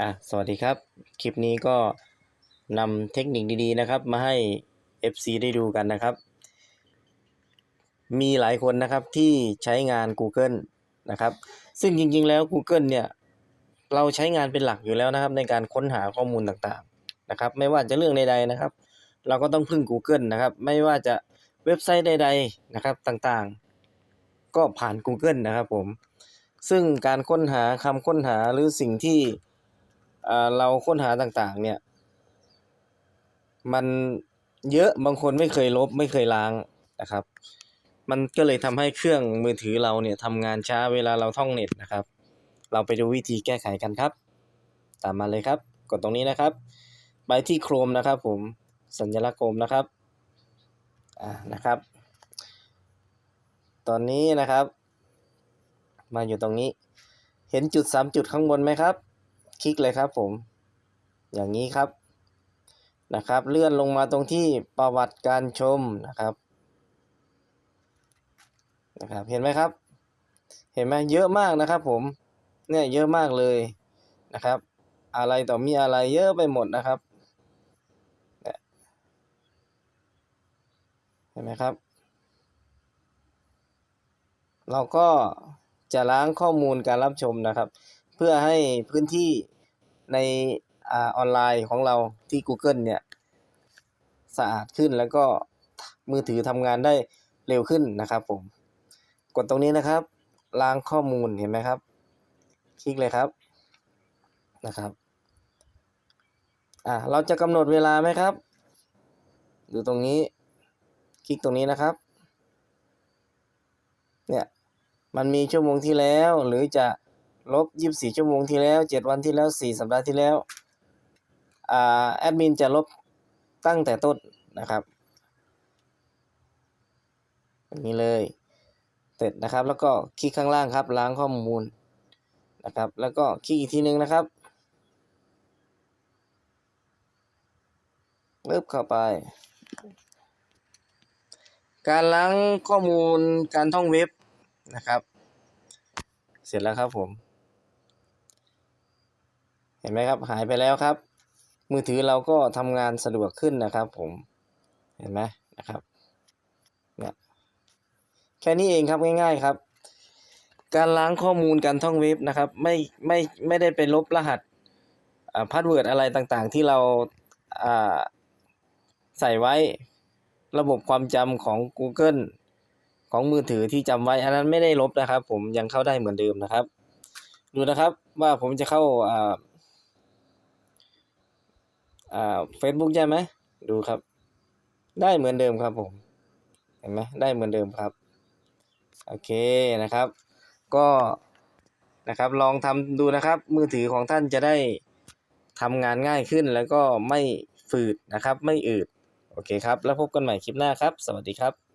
อะสวัสดีครับ คลิปนี้ก็นำเทคนิคดีๆนะครับ มาให้ FC ได้ดูกันนะครับ มีหลายคนนะครับที่ใช้งาน Google นะครับ ซึ่งจริงๆแล้ว Google เนี่ย เราใช้งานเป็นหลักอยู่แล้วนะครับ ในการค้นหาข้อมูลต่างๆนะครับ ไม่ว่าจะเรื่องใดๆนะครับ เราก็ต้องพึ่ง Google นะครับ ไม่ว่าจะเว็บไซต์ใด ๆนะครับต่างๆ ก็ผ่าน Google นะครับผมซึ่งการค้นหาคำค้นหาหรือสิ่งที่ เราค้นหาต่างๆ เนี่ย มันเยอะบางคนไม่เคยลบไม่เคยล้างนะครับ มันก็เลยทำให้เครื่องมือถือเราเนี่ยทำงานช้าเวลาเราท่องเน็ตนะครับ เราไปดูวิธีแก้ไขกันครับ ตามมาเลยครับ กดตรงนี้นะครับ ไปที่โครมนะครับ ผมสัญลักษณ์โครมนะครับอ่านะครับ ตอนนี้นะครับ มาอยู่ตรงนี้ เห็นจุดสามจุดข้างบนไหมครับ ลิกเลยครับผม อย่างนี้ครับนะครับ เลื่อนลงมาตรงที่ประวัติการชมนะครับนะครับ เห็นไหมครับ เห็นไหมเยอะมากนะครับ ผมเนี่ยเยอะมากเลยนะครับ อะไรต่อมีอะไรเยอะไปหมดนะครับเนี่ยเห็นไหมครับ เราก็จะล้างข้อมูลการรับชมนะครับ เพื่อให้พื้นที่ ในอออนไลน์ของเราที่ Google เนี่ยสะอาดขึ้นแล้วก็มือถือทำงานได้เร็วขึ้นนะครับผม กดตรงนี้นะครับ ล้างข้อมูลเห็นไหมครับ คลิกเลยครับนะครับอ่าเราจะกำหนดเวลาไหมครับดูตรงนี้ คลิกตรงนี้นะครับ เนี่ยมันมีชั่วโมงที่แล้วหรือจะ ลบ24ชั่วโมงที่แล้ว7วันที่แล้ว4สัปดาห์ที่แล้วอ่าแอดมินจะลบตั้งแต่ต้นนะครับแบบนี้เลยเสร็จนะครับ แล้วก็คลิกข้างล่างครับล้างข้อมูลนะครับ แล้วก็คลิกอีกทีนึงนะครับเลิบเข้าไป การล้างข้อมูลการท่องเว็บนะครับ เสร็จแล้วครับผม เห็นไหมครับหายไปแล้วครับ มือถือเราก็ทำงานสะดวกขึ้นนะครับผมเห็นไหมนะครับเนี่ยแค่นี้เองครับง่ายๆครับ การล้างข้อมูลการท่องเว็บนะครับ ไม่ไม่ไม่ได้ไปลบรหัสอ่าพาสเวิร์ดอะไรต่างๆ ที่เราอ่าใส่ไว้ระบบความจำของ Google ของมือถือที่จำไว้ อันนั้นไม่ได้ลบนะครับ ผมยังเข้าได้เหมือนเดิมนะครับ ดูนะครับว่าผมจะเข้า อ่าอ่า Facebook ใช่ไหมดูครับ ได้เหมือนเดิมครับผม เห็นไหมได้เหมือนเดิมครับ โอเคนะครับ ก็นะครับลองทำดูนะครับ มือถือของท่านจะได้ทำงานง่ายขึ้นแล้วก็ไม่ฝืดนะครับ ไม่อืด โอเคครับ แล้วพบกันใหม่คลิปหน้าครับ สวัสดีครับ